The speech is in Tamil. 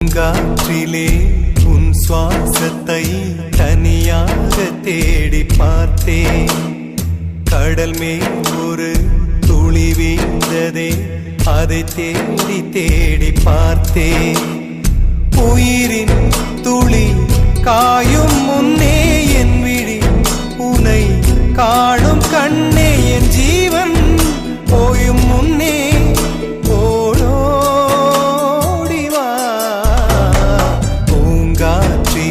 காற்றிலே உன் சுவாசத்தை தனியாக தேடி பார்த்தேன். கடல் மேல் ஒரு துளி வீழ்ந்ததே அதை தேடி தேடி பார்த்தேன். உயிரின் துளி காயும் முன்னே என் விழி உனை கா